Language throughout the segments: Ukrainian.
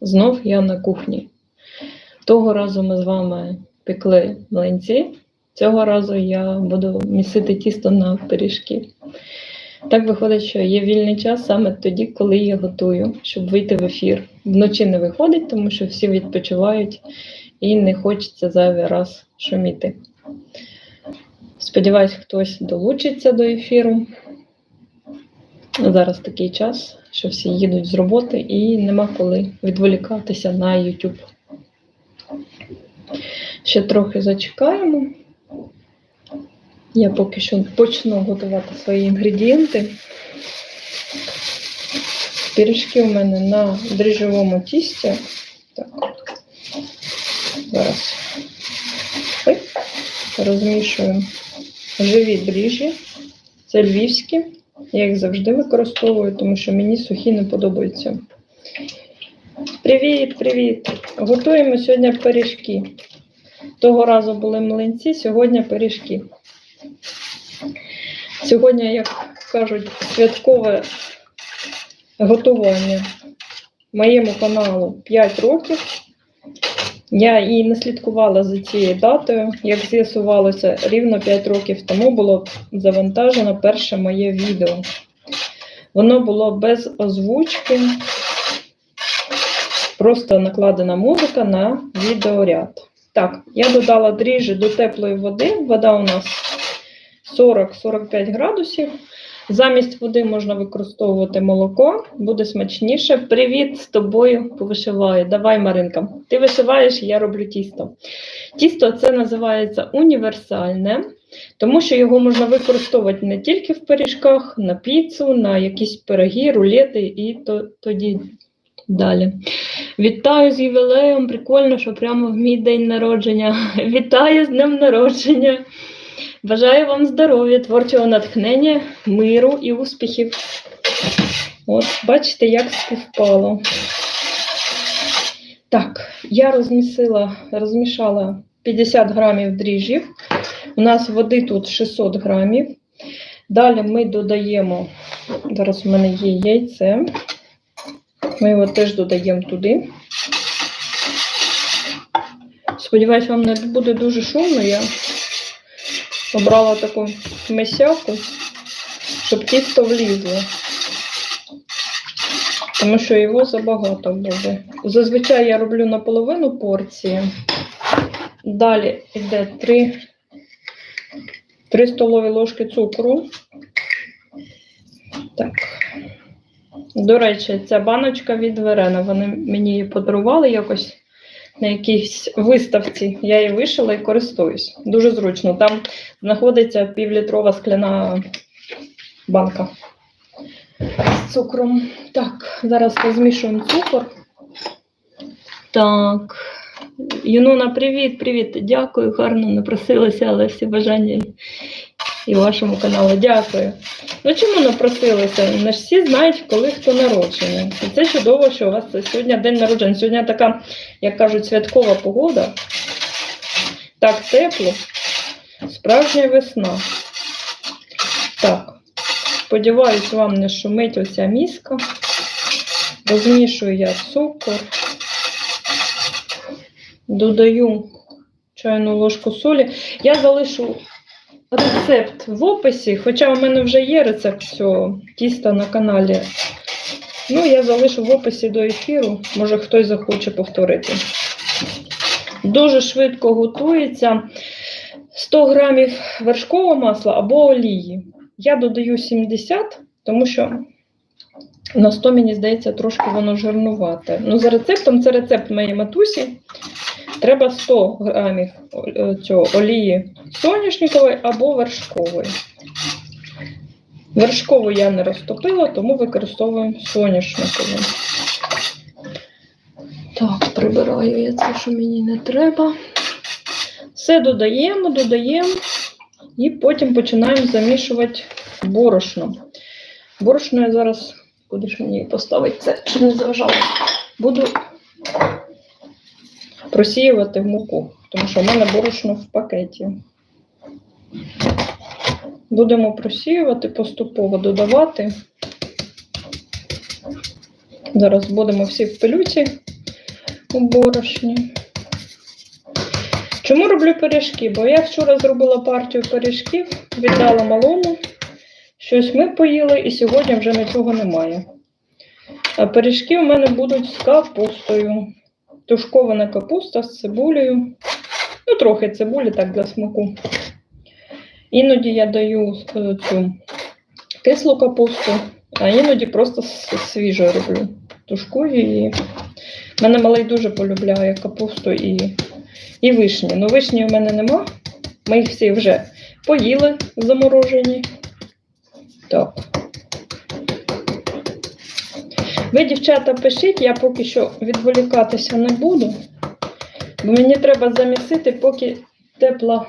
Знов я на кухні. Того разу ми з вами пекли млинці. Цього разу я буду місити тісто на пиріжки. Так виходить, що є вільний час саме тоді, коли я готую, щоб вийти в ефір. Вночі не виходить, тому що всі відпочивають і не хочеться зайвий раз шуміти. Сподіваюсь, хтось долучиться до ефіру. Зараз такий час, що всі їдуть з роботи і нема коли відволікатися на YouTube. Ще трохи зачекаємо. Я поки що почну готувати свої інгредієнти. Пиріжки у мене на дріжджовому тісті. Так. Зараз розмішуємо живі дріжджі. Це львівські. Я їх завжди використовую, тому що мені сухі не подобаються. Привіт, привіт! Готуємо сьогодні пиріжки. Того разу були млинці, сьогодні пиріжки. Сьогодні, як кажуть, святкове готування моєму каналу 5 років. Я і не слідкувала за цією датою. Як з'ясувалося, рівно 5 років тому було завантажено перше моє відео. Воно було без озвучки, просто накладена музика на відеоряд. Так, я додала дріжджі до теплої води. Вода у нас 40-45 градусів. Замість води можна використовувати молоко, буде смачніше. Привіт з тобою повишиваю. Давай, Маринка. Ти вишиваєш, я роблю тісто. Тісто це називається універсальне, тому що його можна використовувати не тільки в пиріжках, на піцу, на якісь пироги, рулети і то, тоді далі. Вітаю з ювілеєм. Прикольно, що прямо в мій день народження. Вітаю з днем народження. Бажаю вам здоров'я, творчого натхнення, миру і успіхів. От, бачите, як співпало. Так, я розмісила, розмішала 50 грамів дріжджів. У нас води тут 600 грамів. Далі ми додаємо, зараз у мене є яйце. Ми його теж додаємо туди. Сподіваюсь, вам не буде дуже шумно. Я обрала таку месяку, щоб тісто влізло. Тому що його забагато буде. Зазвичай я роблю наполовину порції. Далі йде 3, 3 столові ложки цукру. Так. До речі, ця баночка від Верена. Вони мені її подарували якось на якійсь виставці. Я її вишила і користуюсь. Дуже зручно. Там знаходиться півлітрова скляна банка з цукром. Так, зараз розмішуємо цукор. Так. Юнона, привіт, привіт. Дякую, гарно напросилася, але всі бажання і вашому каналу. Дякую. Ну чому напросилися? Не ж всі знають, коли хто народжений. І це чудово, що у вас сьогодні день народження. Сьогодні така, як кажуть, святкова погода. Так, тепло. Справжня весна. Так. Сподіваюсь, вам не шумить оця міска. Розмішую я цукор. Додаю чайну ложку солі. Я залишу рецепт в описі, хоча у мене вже є рецепт цього тіста на каналі. Ну, я залишу в описі до ефіру, може хтось захоче повторити. Дуже швидко готується 100 грамів вершкового масла або олії. Я додаю 70, тому що на 100, мені здається, трошки воно жирнувате. Ну, за рецептом, це рецепт моєї матусі. Треба 100 грамів е, цього олії соняшникової або вершкової. Вершкову я не розтопила, тому використовуємо соняшникову. Так, прибираю я це, що мені не треба. Все додаємо, додаємо і потім починаємо замішувати борошно. Борошно я зараз, куди ж мені поставити це, щоб не заважало. Буду просіювати в муку, тому що в мене борошно в пакеті. Будемо просіювати, поступово додавати. Зараз будемо всі в пилюці у борошні. Чому роблю пиріжки? Бо я вчора зробила партію пиріжків, віддала малому. Щось ми поїли, і сьогодні вже нічого немає. А пиріжки у мене будуть з капустою. Тушкована капуста з цибулею. Ну, трохи цибулі так для смаку. Іноді я даю е, цю кислу капусту, а іноді просто свіжу роблю. Тушкую її. У мене малий дуже полюбляє капусту і, і вишні. Ну, вишні у мене нема. Ми їх всі вже поїли заморожені. Так. Ви, дівчата, пишіть, я поки що відволікатися не буду, бо мені треба замісити, поки тепла,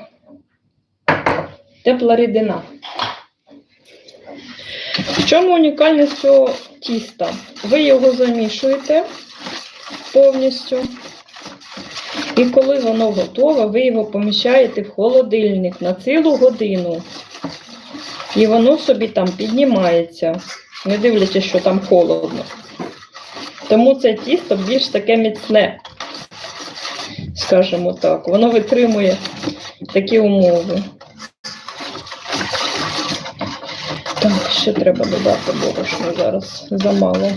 тепла рідина. В чому унікальність цього тіста? Ви його замішуєте повністю. І коли воно готове, ви його поміщаєте в холодильник на цілу годину. І воно собі там піднімається, не дивлячись, що там холодно. Тому це тісто більш таке міцне, скажімо так. Воно витримує такі умови. Так, ще треба додати борошно зараз замало.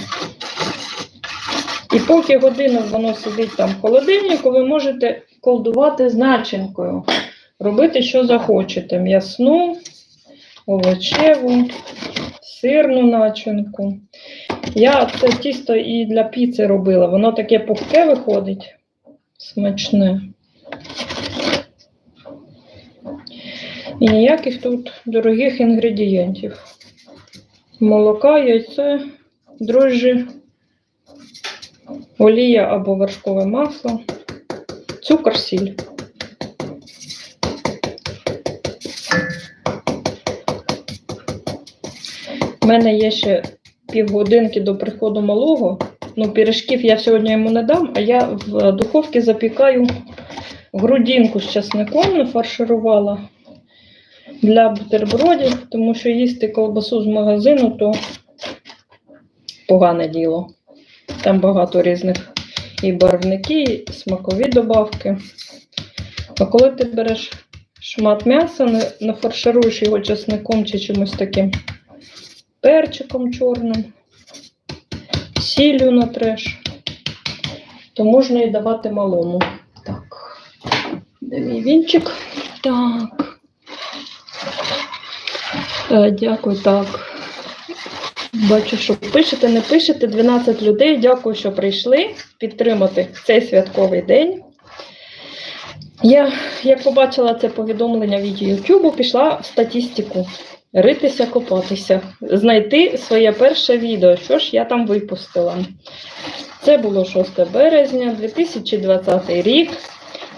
І поки годину воно сидить там в холодильнику, ви можете колдувати з начинкою. Робити, що захочете. М'ясну, овочеву, сирну начинку. Я це тісто і для піци робила. Воно таке пухке виходить. Смачне. І ніяких тут дорогих інгредієнтів. Молока, яйце, дрожжі, олія або вершкове масло, цукор, сіль. У мене є ще півгодинки до приходу малого. Ну, пиріжків я сьогодні йому не дам, а я в духовці запікаю грудинку з часником, нафарширувала для бутербродів, тому що їсти колбасу з магазину то погане діло. Там багато різних і барвники, і смакові добавки. А коли ти береш шмат м'яса, не- нафаршируєш його часником чи чимось таким перчиком чорним, сіллю натреш, то можна і давати малому. Так, де мій вінчик? Так. Е, Дякую, так. Бачу, що пишете, не пишете. 12 людей. Дякую, що прийшли підтримати цей святковий день. Я, як побачила це повідомлення від YouTube, пішла в статистику. Ритися, копатися, знайти своє перше відео, що ж я там випустила. Це було 6 березня 2020 рік.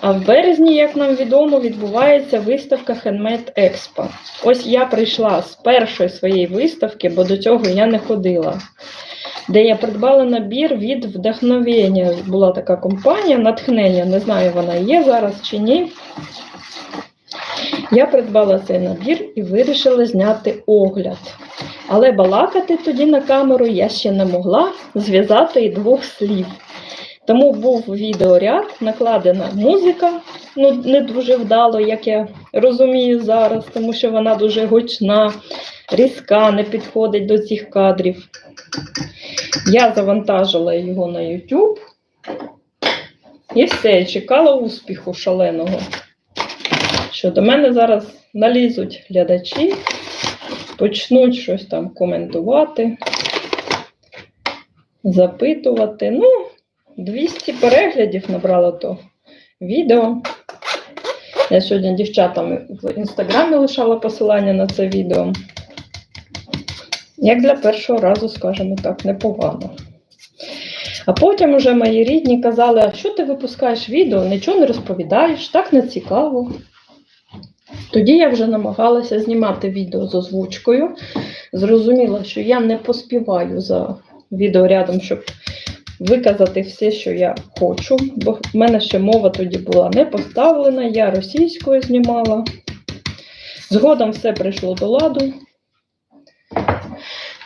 А в березні, як нам відомо, відбувається виставка Handmade Expo. Ось я прийшла з першої своєї виставки, бо до цього я не ходила. Де я придбала набір від вдохновення. Була така компанія, натхнення, не знаю, вона є зараз чи ні. Я придбала цей набір і вирішила зняти огляд. Але балакати тоді на камеру я ще не могла зв'язати і двох слів. Тому був відеоряд, накладена музика, ну не дуже вдало, як я розумію зараз, тому що вона дуже гучна, різка, не підходить до цих кадрів. Я завантажила його на YouTube і все, чекала успіху шаленого. Що до мене зараз налізуть глядачі, почнуть щось там коментувати, запитувати. Ну, 200 переглядів набрало то відео. Я сьогодні дівчатам в інстаграмі лишала посилання на це відео. Як для першого разу, скажімо так, непогано. А потім уже мої рідні казали, а що ти випускаєш відео, нічого не розповідаєш, так не цікаво. Тоді я вже намагалася знімати відео з озвучкою. Зрозуміла, що я не поспіваю за відеорядом, щоб виказати все, що я хочу, бо в мене ще мова тоді була не поставлена, я російською знімала. Згодом все прийшло до ладу.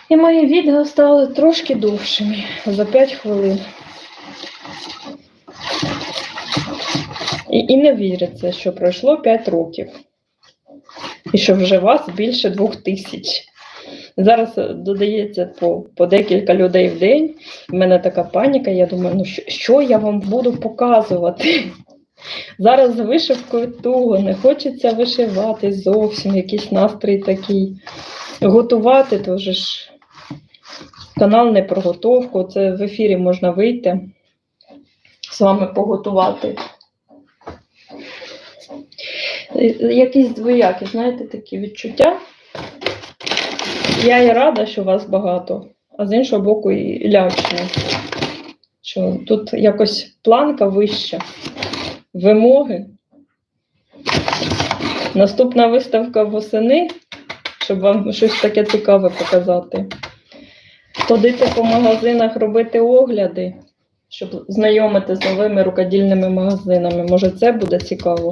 І мої відео стали трошки довшими за 5 хвилин. І, і не віриться, що пройшло 5 років. І що вже вас більше двох тисяч. Зараз е, додається по, по декілька людей в день. У мене така паніка. Я думаю, ну що, що я вам буду показувати? Зараз з вишивкою туго, не хочеться вишивати зовсім, якийсь настрій такий. Готувати теж ж канал не про готовку. Це в ефірі можна вийти, з вами поготувати. Якісь двоякі, знаєте, такі відчуття. Я і рада, що вас багато, а з іншого боку, і лячно. Що тут якось планка вища, вимоги. Наступна виставка восени, щоб вам щось таке цікаве показати. Ходити по магазинах, робити огляди, щоб знайомити з новими рукодільними магазинами. Може, це буде цікаво.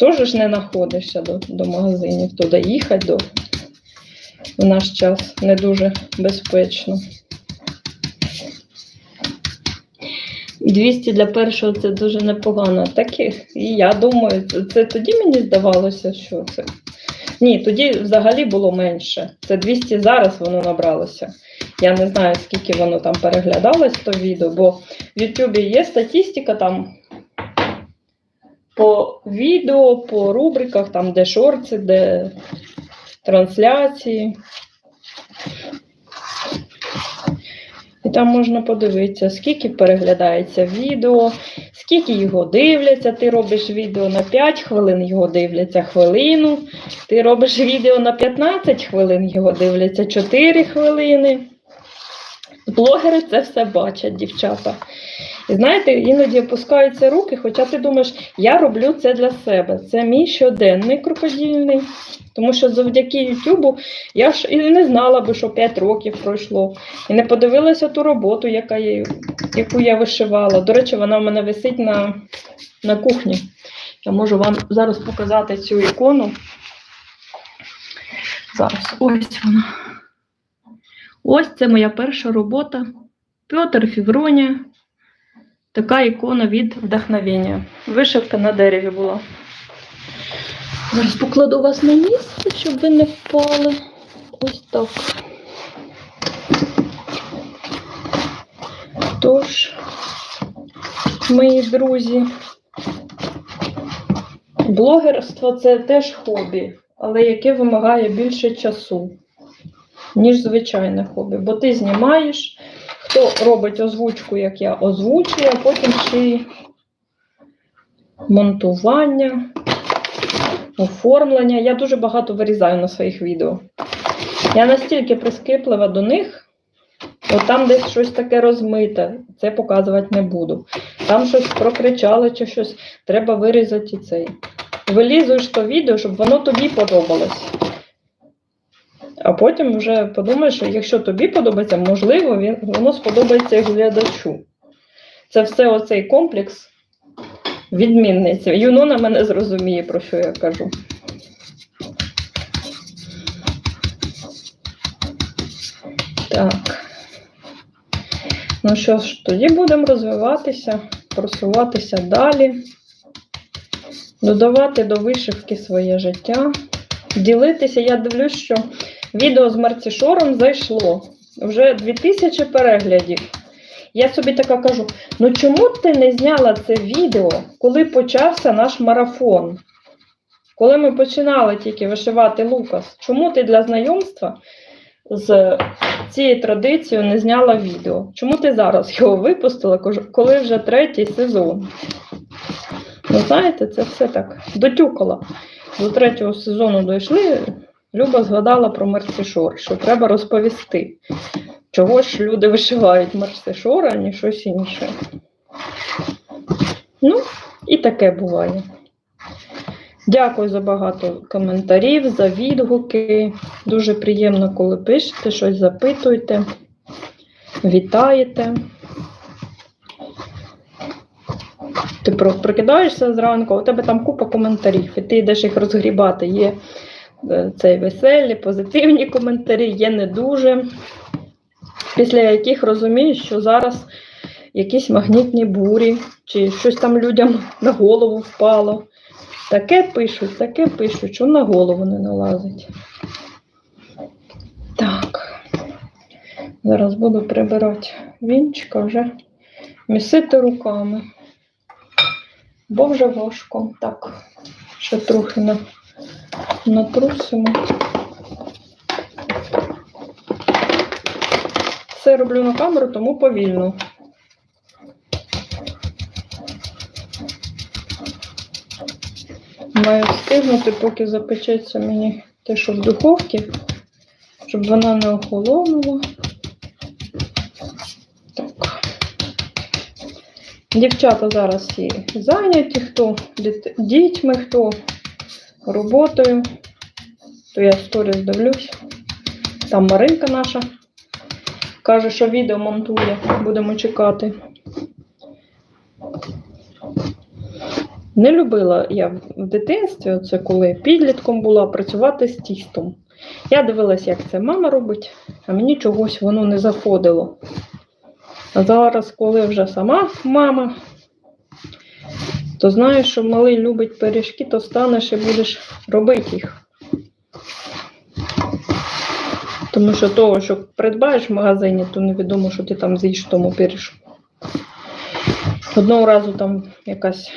Теж ж не знаходишся до, до магазинів, туди їхати до, в наш час не дуже безпечно. 200 для першого це дуже непогано. Так і я думаю, це тоді мені здавалося, що це. Ні, тоді взагалі було менше. Це 200 зараз воно набралося. Я не знаю, скільки воно там переглядалось, то відео, бо в Ютубі є статистика там по відео, по рубриках, там, де шорти, де трансляції. І там можна подивитися, скільки переглядається відео, скільки його дивляться. Ти робиш відео на 5 хвилин, його дивляться хвилину. Ти робиш відео на 15 хвилин, його дивляться 4 хвилини. Блогери це все бачать, дівчата. Знаєте, іноді опускаються руки, хоча ти думаєш, я роблю це для себе. Це мій щоденний крокодільний. Тому що завдяки Ютубу я ж і не знала би, що 5 років пройшло. І не подивилася ту роботу, яка є, яку я вишивала. До речі, вона в мене висить на, на кухні. Я можу вам зараз показати цю ікону. Зараз ось вона. Ось це моя перша робота. Петр Фівронія. Така ікона від вдохновення. Вишивка на дереві була. Зараз покладу вас на місце, щоб ви не впали. Ось так. Тож, мої друзі, блогерство це теж хобі, але яке вимагає більше часу, ніж звичайне хобі. Бо ти знімаєш, хто робить озвучку, як я озвучую, а потім ще й монтування оформлення. Я дуже багато вирізаю на своїх відео. Я настільки прискіплива до них, от там десь щось таке розмите, це показувати не буду. Там щось прокричали чи щось, треба вирізати і цей. Вилізуєш то відео, щоб воно тобі подобалось. А потім вже подумаєш, якщо тобі подобається, можливо, він, воно сподобається глядачу. Це все оцей комплекс відмінниці. Юнона мене зрозуміє, про що я кажу. Так. Ну що ж, тоді будемо розвиватися, просуватися далі, додавати до вишивки своє життя, ділитися. Я дивлюсь, що відео з Марцішором зайшло. Вже 2000 переглядів. Я собі така кажу: ну чому ти не зняла це відео, коли почався наш марафон? Коли ми починали тільки вишивати Лукас, чому ти для знайомства з цією традицією не зняла відео? Чому ти зараз його випустила, коли вже третій сезон? Ну, знаєте, це все так дотюкала. До третього сезону дійшли. Люба згадала про Мерцішор, що треба розповісти. Чого ж люди вишивають Мерцішора, а не щось інше. Ну, і таке буває. Дякую за багато коментарів, за відгуки. Дуже приємно, коли пишете, щось запитуєте, вітаєте. Ти прокидаєшся зранку, у тебе там купа коментарів, і ти йдеш їх розгрібати. Є е, цей веселі, позитивні коментарі, є не дуже, після яких розумієш, що зараз якісь магнітні бурі, чи щось там людям на голову впало. Таке пишуть, таке пишуть, що на голову не налазить. Так. Зараз буду прибирати вінчика вже місити руками. Бо вже важко. Так, ще трохи на, натрусимо. Все роблю на камеру, тому повільно. Маю встигнути, поки запечеться мені те, що в духовці, щоб вона не охолонула. Так. Дівчата зараз всі зайняті, хто дітьми, хто роботою. То я сторіс дивлюсь. Там Маринка наша каже, що відео монтує. Будемо чекати. Не любила я в дитинстві, оце коли підлітком була, працювати з тістом. Я дивилась, як це мама робить, а мені чогось воно не заходило. А зараз, коли вже сама мама, то знаєш, що малий любить пиріжки, то станеш і будеш робити їх. Тому що того, що придбаєш в магазині, то невідомо, що ти там з'їш тому пиріжку. Одного разу там якась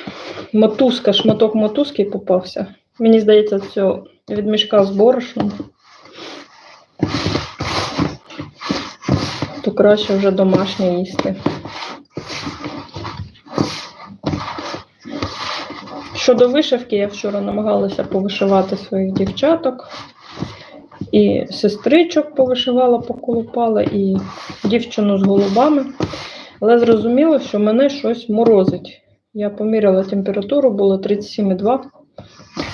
мотузка, шматок мотузки попався. Мені здається, це від мішка з борошном. То краще вже домашнє їсти. Щодо вишивки, я вчора намагалася повишивати своїх дівчаток. І сестричок повишивала, поколупала, і дівчину з голубами. Але зрозуміло, що мене щось морозить. Я поміряла температуру, було 37,2.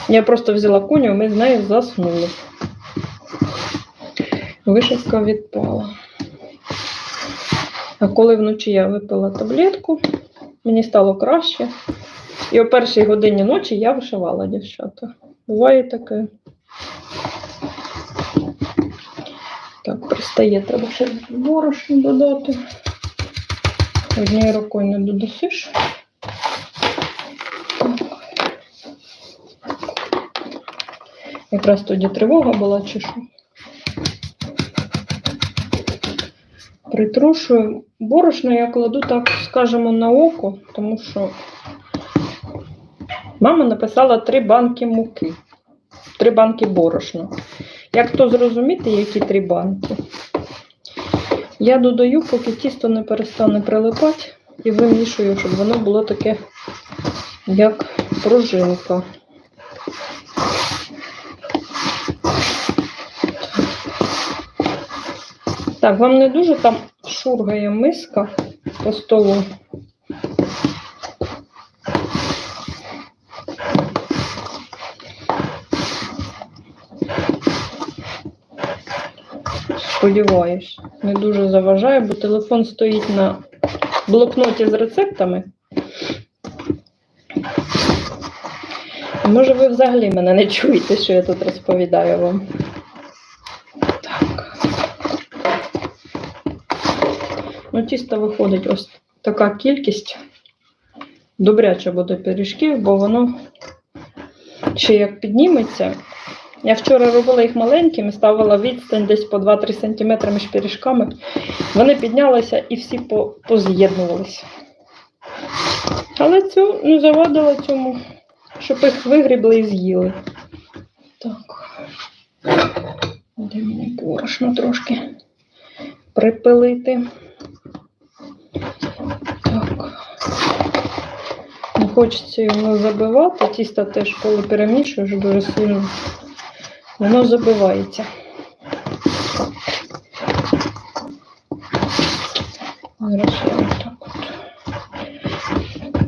Я просто взяла куню, ми з нею заснули. Вишивка відпала. А коли вночі я випила таблетку, мені стало краще. І о першій годині ночі я вишивала дівчата. Буває таке. Так, пристає, треба ще борошно додати. Однією рукою не додасиш. Якраз тоді тривога була чи що. Притрушую. Борошно я кладу так, скажімо, на око, тому що мама написала три банки муки, три банки борошна. Як то зрозуміти, які три банки? Я додаю, поки тісто не перестане прилипати, і вимішую, щоб воно було таке, як пружинка. Так, вам не дуже там шургає миска по столу. Сподіваюсь, не дуже заважає, бо телефон стоїть на блокноті з рецептами. Може, ви взагалі мене не чуєте, що я тут розповідаю вам. Так. Ну, тісто виходить ось така кількість. Добряче буде пиріжків, бо воно ще як підніметься. Я вчора робила їх маленькими, ставила відстань десь по 2-3 см між пиріжками. Вони піднялися і всі по- поз'єднувалися. Але цю не завадила цьому, щоб їх вигрібли і з'їли. Так. Де мені борошно трошки припилити. Так. Не хочеться його забивати. Тісто теж, коли перемішуєш дуже сильно, воно забивається. Зараз я отак от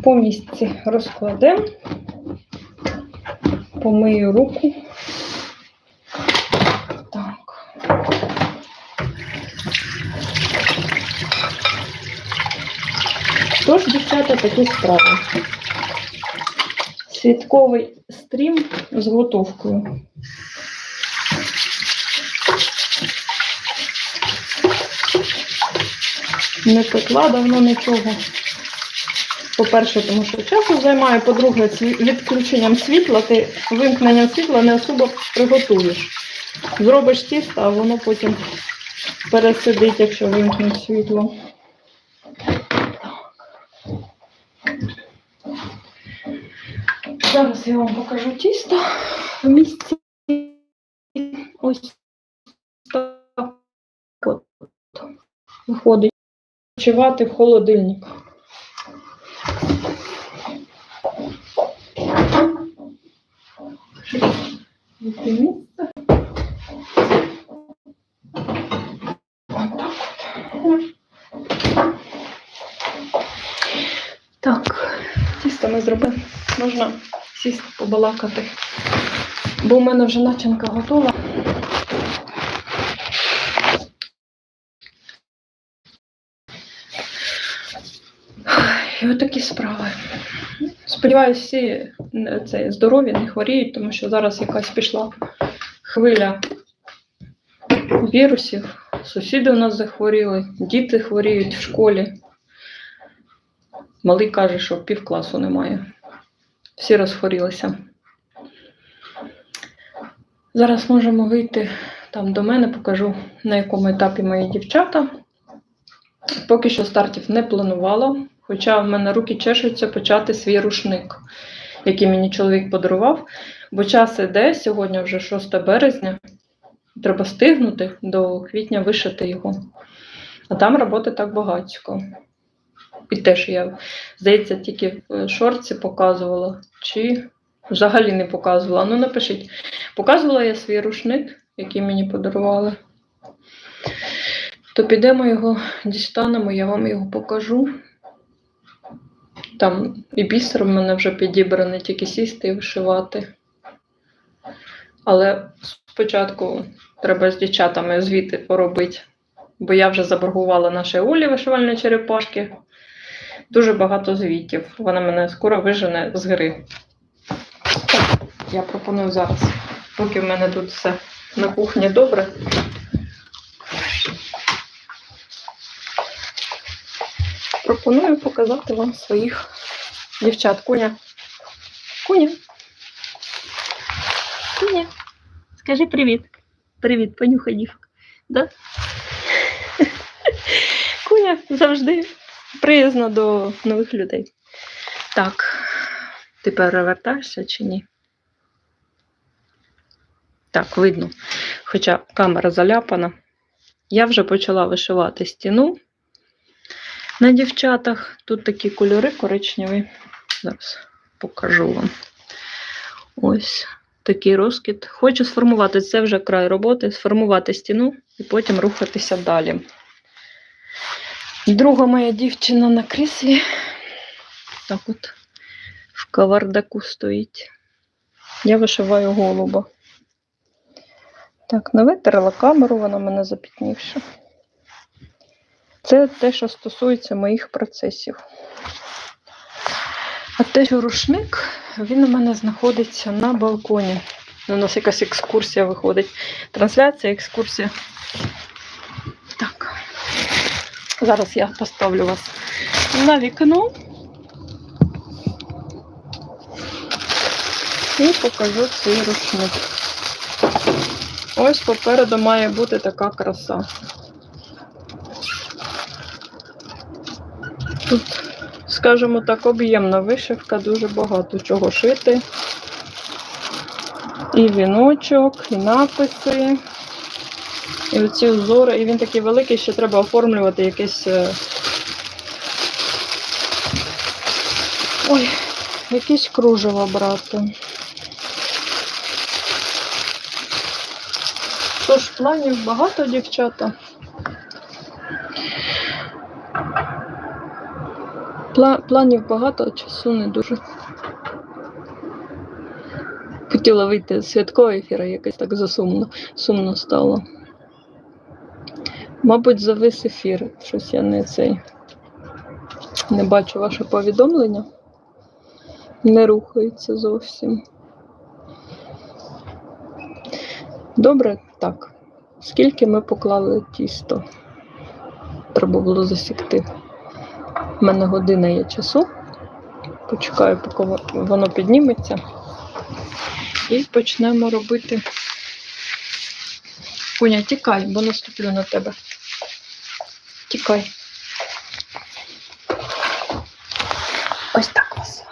по місці розкладемо, помию руку. Тож, дівчата, такі справи. Святковий стрім з готовкою. Не пекла давно нічого. По-перше, тому що часу займає, по-друге, відключенням світла, ти вимкненням світла не особо приготуєш. Зробиш тісто, а воно потім пересидить, якщо вимкнуть світло. Зараз я вам покажу тісто в місці. Ось так виходить. Відпочивати холодильник. Так, тісто ми зробили. Можна сісти побалакати. Бо в мене вже начинка готова. І отакі справи. Сподіваюся, всі це, здорові, не хворіють, тому що зараз якась пішла хвиля вірусів. Сусіди у нас захворіли, діти хворіють в школі. Малий каже, що пів класу немає. Всі розхворілися. Зараз можемо вийти там до мене, покажу, на якому етапі мої дівчата. Поки що стартів не планувала, хоча в мене руки чешуться почати свій рушник, який мені чоловік подарував. Бо час іде, сьогодні вже 6 березня. Треба встигнути до квітня вишити його. А там роботи так багатько. І теж я, здається, тільки в шорці показувала, чи взагалі не показувала. Ну, напишіть, показувала я свій рушник, який мені подарували. То підемо його дістанемо, я вам його покажу. Там і бісер в мене вже підібраний, тільки сісти і вишивати. Але спочатку треба з дівчатами звіти поробити, бо я вже заборгувала нашій Олі вишивальної черепашки. Дуже багато звітів. Вона мене скоро вижене з гри. Я пропоную зараз, поки в мене тут все на кухні добре. Пропоную показати вам своїх дівчат. Куня. Куня. Куня. Скажи привіт. Привіт, понюхай дівка. Да? Куня завжди приязна до нових людей. Так, ти перевертаєшся чи ні? Так, видно. Хоча камера заляпана. Я вже почала вишивати стіну на дівчатах. Тут такі кольори коричневі. Зараз покажу вам. Ось такий розкид. Хочу сформувати це вже край роботи, сформувати стіну і потім рухатися далі. Друга моя дівчина на кріслі. Так от в кавардаку стоїть. Я вишиваю голуба. Так, не витерла камеру, вона мене запітнівша. Це те, що стосується моїх процесів. А те, що рушник, він у мене знаходиться на балконі. У нас якась екскурсія виходить. Трансляція, екскурсія. Так. Зараз я поставлю вас на вікно і покажу цей рушник. Ось попереду має бути така краса. Скажімо так, об'ємна вишивка, дуже багато чого шити. І віночок, і написи, і оці узори. І він такий великий, що треба оформлювати якесь. е, Ой, якісь кружева брати. Тож планів багато, дівчата. Пла- планів багато, а часу не дуже. Хотіла вийти з святкового ефіру, якось так засумно сумно стало. Мабуть, завис ефір. Щось я не цей. Не бачу ваше повідомлення. Не рухається зовсім. Добре, так. Скільки ми поклали тісто? треба було засікти. У мене година є часу. Почекаю, поки воно підніметься. І почнемо робити. Куня, тікай, бо наступлю на тебе. Тікай. Ось так вас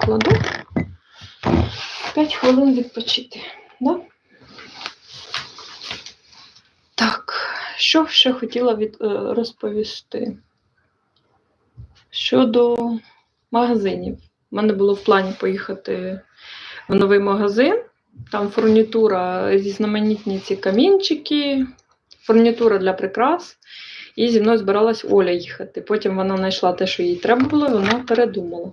кладу. 5 хвилин відпочити. Да? Так, що ще хотіла від, е, розповісти? Щодо магазинів. У мене було в плані поїхати в новий магазин. Там фурнітура, різноманітні ці камінчики, фурнітура для прикрас. І зі мною збиралась Оля їхати. Потім вона знайшла те, що їй треба було, і вона передумала.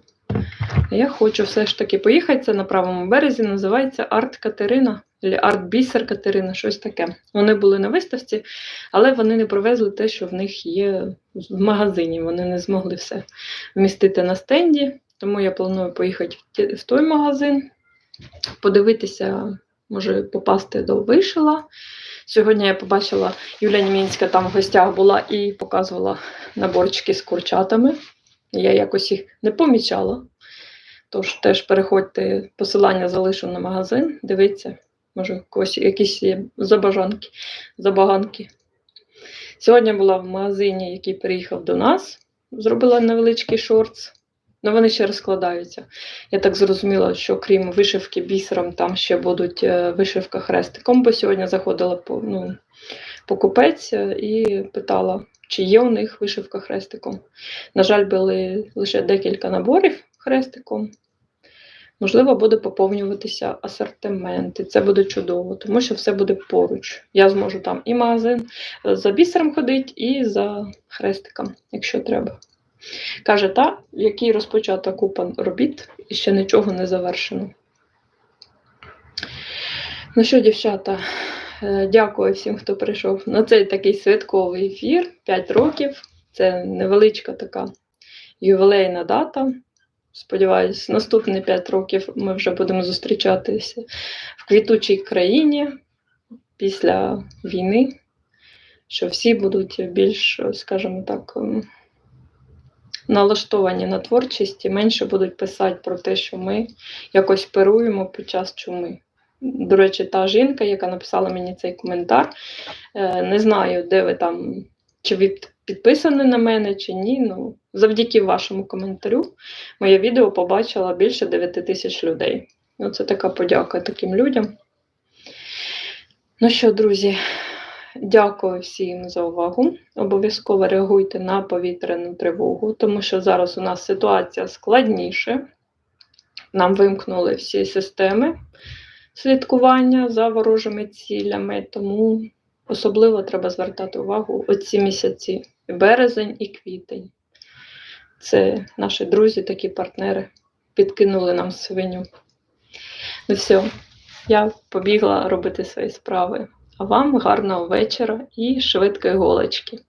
Я хочу все ж таки поїхати. Це на правому березі, називається Арт Катерина, або Арт Бісер Катерина, щось таке. Вони були на виставці, але вони не привезли те, що в них є в магазині. Вони не змогли все вмістити на стенді. Тому я планую поїхати в той магазин, подивитися, може попасти до вишила. Сьогодні я побачила, Юля Німінська там в гостях була і показувала наборчики з курчатами. Я якось їх не помічала. Тож теж переходьте, посилання залишу на магазин, дивіться, може, когось якісь є забажанки, забаганки. Сьогодні була в магазині, який приїхав до нас, зробила невеличкий шортс. Ну, вони ще розкладаються. Я так зрозуміла, що крім вишивки бісером, там ще будуть е, вишивка хрестиком, бо сьогодні заходила по, ну, покупець е, і питала, чи є у них вишивка хрестиком. На жаль, були лише декілька наборів хрестиком. Можливо, буде поповнюватися асортимент, і це буде чудово, тому що все буде поруч. Я зможу там і магазин е, за бісером ходити, і за хрестиком, якщо треба. Каже, та, в якій розпочата купа робіт, і ще нічого не завершено. Ну що, дівчата, е, дякую всім, хто прийшов на цей такий святковий ефір. 5 років. Це невеличка така ювілейна дата. Сподіваюсь, наступні 5 років ми вже будемо зустрічатися в квітучій країні після війни, що всі будуть більш, скажімо так, ем, налаштовані на творчість і менше будуть писати про те, що ми якось перуємо під час чуми. До речі, та жінка, яка написала мені цей коментар, е, не знаю, де ви там, чи ви підписані на мене, чи ні. Ну, завдяки вашому коментарю моє відео побачила більше 9 тисяч людей. Оце така подяка таким людям. Ну що, друзі, дякую всім за увагу. Обов'язково реагуйте на повітряну тривогу, тому що зараз у нас ситуація складніша. Нам вимкнули всі системи слідкування за ворожими цілями, тому особливо треба звертати увагу оці місяці березень і квітень. Це наші друзі, такі партнери, підкинули нам свиню. Ну все, я побігла робити свої справи. А вам гарного вечора і швидкої голочки.